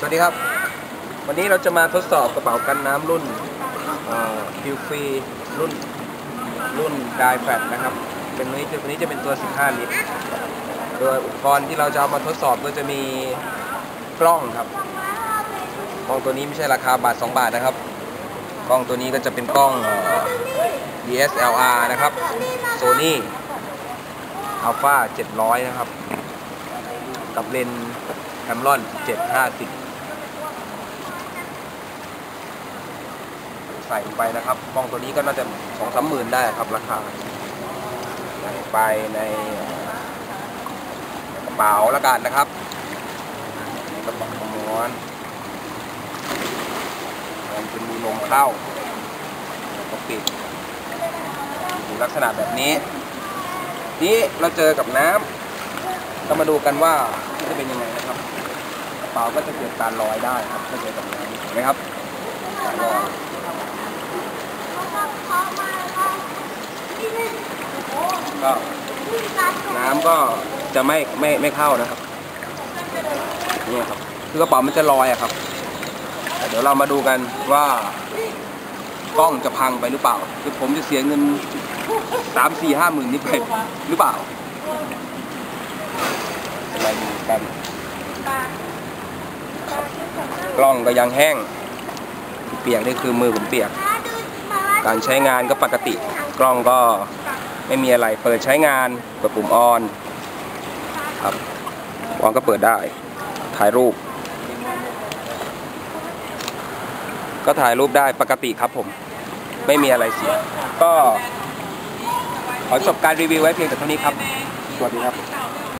สวัสดีครับ วันนี้เราจะมาทดสอบกระเป๋ากันน้ำรุ่นคิวฟรีรุ่นรุ่นไดแฟตนะครับ เป็นนี้ตัวนี้จะเป็นตัว 15 ลิตร โดยอุปกรณ์ที่เราจะเอามาทดสอบก็จะมีกล้องครับ กล้องตัวนี้ไม่ใช่ราคาบาท 2 บาทนะครับ กล้องตัวนี้ก็จะเป็นกล้อง DSLR นะครับ Sony Alpha 700 นะครับ กับเลนส์แคมรอน750 ใส่ไปนะครับกล้องตัวนี้ก็น่าจะสองสามหมื่นได้ครับราคาใส่ไปในกระเป๋าละกันนะครับในกระเป๋าม้วนมันจะมีลมเข้าก็ปิดลักษณะแบบนี้ นี้เราเจอกับน้ำก็มาดูกันว่าจะเป็นยังไงนะครับกระเป๋าก็จะเกิดการลอยได้ครับถ้าเจอกับน้ำเห็นไหมครับการลอย ก็น้ำก็จะไม่ไม่ไม่เข้านะครับนี่ครับคือกระเป๋ามันจะลอยอะครับ เดี๋ยวเรามาดูกันว่ากล้องจะพังไปหรือเปล่า คือผมจะเสียเงินสามสี่ห้าหมื่นนี่ไปหรือเปล่าอะไรดูกันกล้องก็ยังแห้ง เปียกนี่คือมือผมเปียก การใช้งานก็ปกติ กล้องก็ ไม่มีอะไรเปิดใช้งานกดปุ่มออนครับวางก็เปิดได้ ถ่ายรูป ก็ถ่ายรูปได้ปกติครับผม ไม่มีอะไรเสีย ก็ขอจบการรีวิวไว้เพียงแต่เท่านี้ครับ สวัสดีครับ